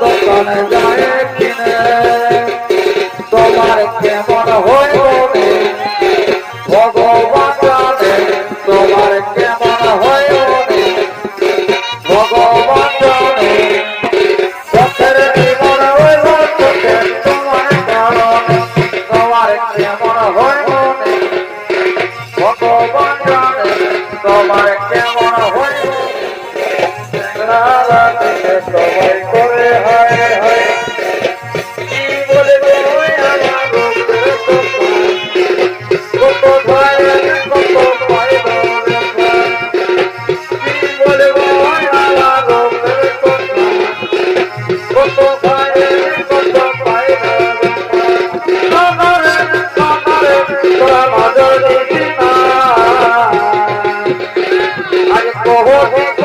দোকান যায় কিনে। তোমার কেমন হয়ে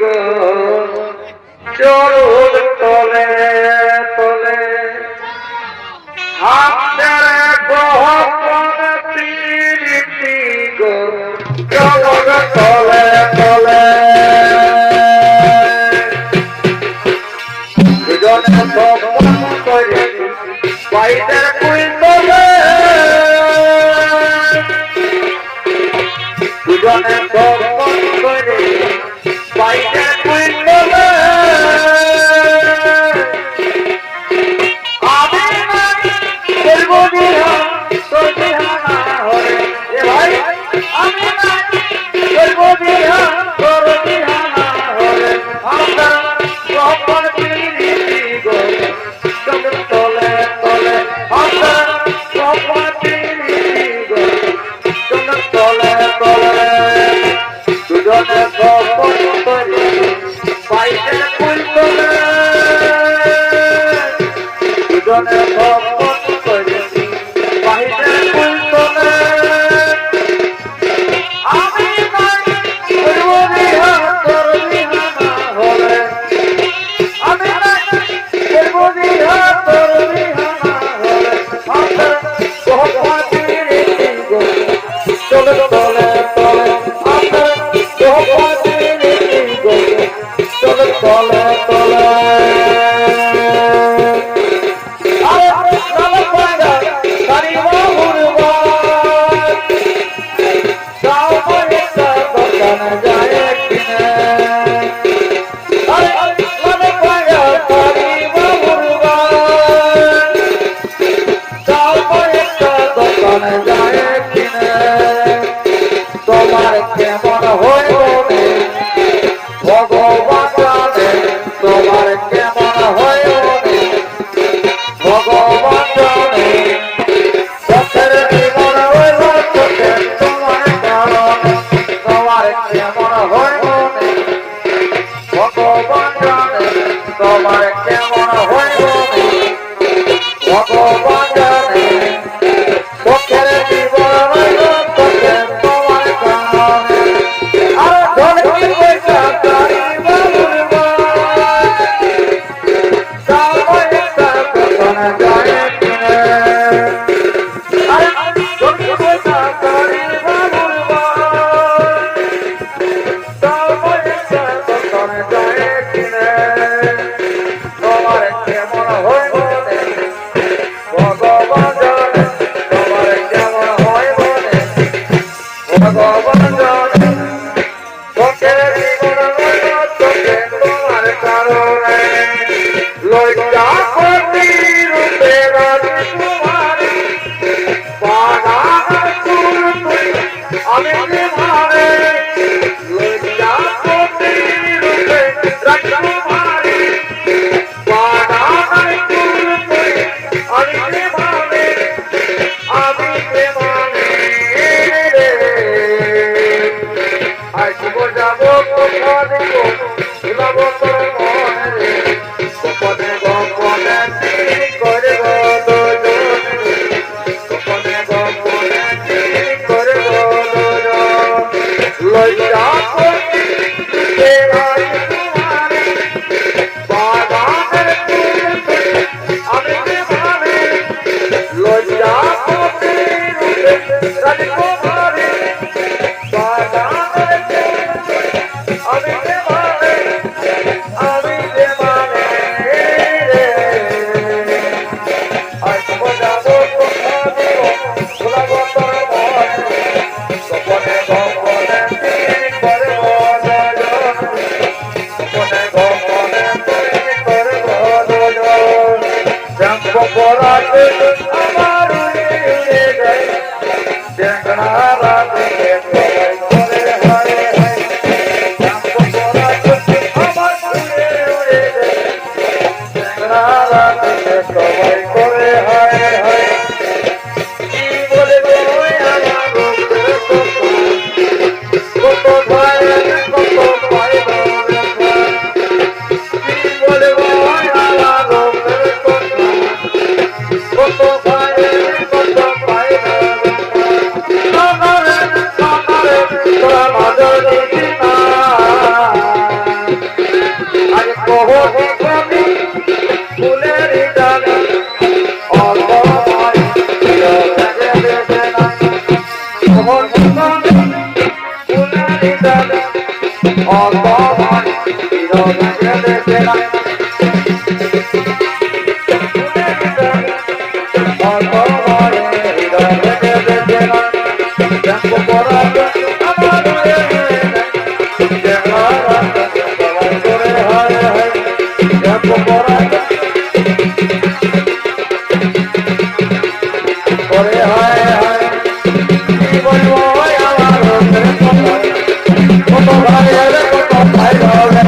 গো তলে তলে। আপনার গহপন প্রীতি গো তলে তলে। দুজনে amarela. দেব Bye.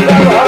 Thank.